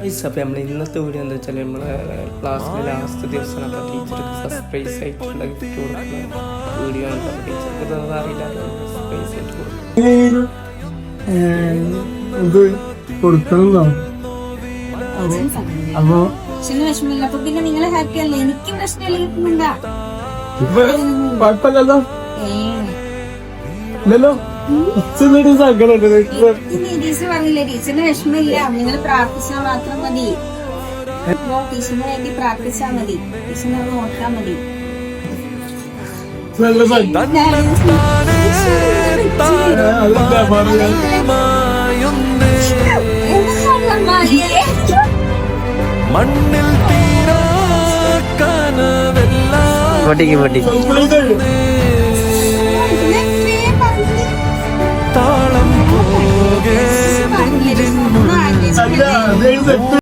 അപ്പോൾ നമ്മൾ ഇന്നത്തെ വീഡിയോ എന്താ വെച്ചാൽ നമ്മളെ ക്ലാസ്സിലെ ലാസ്റ്റ് ദിവസം അപ്പോൾ ടീച്ചർക്ക് സർപ്രൈസ് ആയിട്ടുള്ള ഗിഫ്റ്റ് കൊടുക്കുന്ന വീഡിയോ ആണ് അപ്പോൾ ടീച്ചർക്ക് അറിയില്ല സർപ്രൈസ് ആയിട്ട് അപ്പൊ വിഷമില്ല അപ്പൊ പിന്നെ നിങ്ങൾ ഹാപ്പി അല്ലേ എനിക്ക് പ്രശ്നമില്ല സങ്കടമുണ്ട്. ടീച്ചർ പറഞ്ഞില്ലേ ടീച്ചറിന് വിഷമില്ല നിങ്ങൾ പ്രാർത്ഥിച്ചാൽ മാത്രം മതി. ടീച്ചറിന് വേണ്ടി പ്രാർത്ഥിച്ചാൽ മതി. ടീച്ചറിനെ നോക്കാൻ മതി. നല്ല സങ്കടം മണ്ണിൽ തീരാ കനവെല്ലാം പൊട്ടിക്ക് പൊട്ടിക്ക് Yeah, there's a